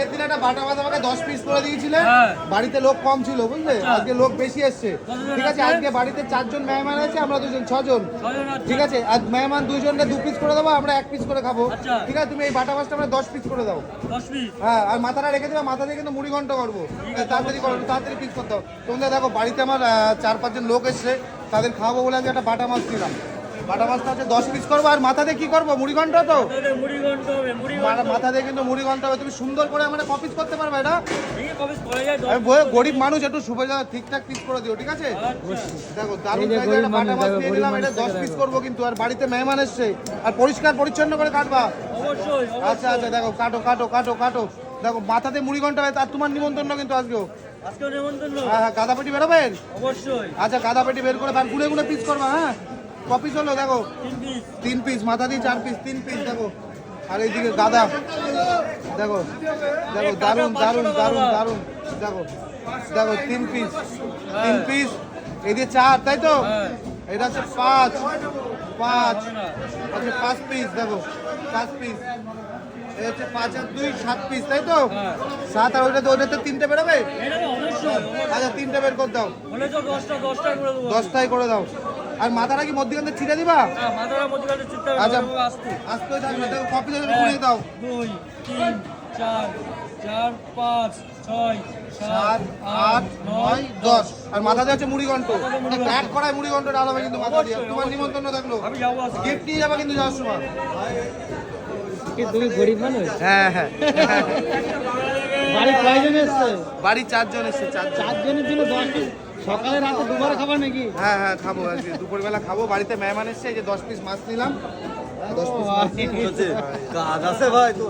আগের দিন একটা বাটা মাছ আমাকে দশ পিস করে দিয়েছিলে হ্যাঁ। বাড়িতে লোক কম ছিল বুঝলে? আচ্ছা। আজকে লোক বেশি এসছে। ঠিক আছে আছে? আজকে বাড়িতে চারজন মেহমান আছে আমরা দুজন ছজন। ঠিক আছে আর মেহমান দুইজনকে দু পিস করে দেবো আমরা এক পিস করে খাব। আচ্ছা। ঠিক আছে তুমি এই বাটা মাছটা আমরা দশ পিস করে দাও। হ্যাঁ আর মাথাটা রেখে দেবে মাথা দিয়ে কিন্তু মুড়ি ঘন্ট করব। তাড়াতাড়ি করো তাড়াতাড়ি পিস করতে হবে তোমরা দেখো বাড়িতে আমার চার পাঁচজন লোক এসছে তাদের খাওয়াবো বলে আজকে একটা বাটা মাছ নিলাম। বাটা মাছটা হচ্ছে দশ পিস করব আর মাথা দিয়ে কি করব? মুড়ি ঘন্ট তো? কিন্তু মুড়ি ঘন্ট হবে। তুমি সুন্দর করে মানে কপিস করতে পারবে এটা? গরিব মানুষ একটু সুবিধা ঠিকঠাক পিস করে দিও ঠিক আছে? আচ্ছা। দেখো দারুণ এই যে size এর একটা গরিব বাটা মাছ দিয়ে দিলাম এটা দশ পিস করব কিন্তু আর বাড়িতে মেহমান এসছে। আর পরিষ্কার পরিচ্ছন্ন করে কাটবা। আচ্ছা আচ্ছা দেখো কাটো কাটো কাটো কাটো। দেখো মাথাতে মুড়ি ঘণ্টা হবে তার তোমার নিমন্ত্রণ কিন্তু আজকেও। হ্যাঁ হ্যাঁ গাদা পেটি বেরোবেন অবশ্যই। আচ্ছা গাদা পেটি বের করে গুনে গুনে পিস করবা হ্যাঁ? ক পিস হলো দেখো। তিন পিস মাথা দিয়ে চার পিস তিন পিস দেখো। আর এইদিকে গাদা। দেখো দেখো দারুণ দারুণ দারুণ দারুণ দেখো দেখো তিন পিস তিন পিস এদিকে চার তাই তো। এটা হচ্ছে পাঁচ পাঁচ। আচ্ছা পাঁচ পিস দেখো পাঁচ পিস এই হচ্ছে পাঁচ আর দুই সাত পিস তাই তো। সাত আর ওইটাতে তিনটে বেরোবে। আচ্ছা তিনটে বের করে দাও। দশটাই করে দাও। আর মাথাটা কি মধ্যখান থেকে ছিঁড়ে দিবা? হ্যাঁ চিন্তা আচ্ছা করব আসতে। আসতে থাকবে দেখো কপি ধরে ঘুরিয়ে দাও। দুই তিন চার চার পাঁচ ছয় সাত আট নয় দশ। আর মাথা দিয়ে হচ্ছে মুড়ি ঘন্ট এক কড়াই মুড়ি ঘন্ট ডালাবে কিন্তু মাথা দিয়ে। তোমার নিমন্ত্রণ থাকল। আমি যাব গিফট নিয়ে যাবে কিন্তু যাওয়ার সময়। তুমি গরিব মানুষ? হ্যাঁ হ্যাঁ। বাড়ি কয়জন এসছে? চারজন এসছে চারজনের জন্য দশ সকালে রাতে দুবার খাবার নাকি? হ্যাঁ হ্যাঁ খাব আজকে। দুপুরবেলা খাব। বাড়িতে মেহমান এসছে এই যে দশ পিস মাছ নিলাম। দশ পিস মাছ কাজ আছে ভাই তো।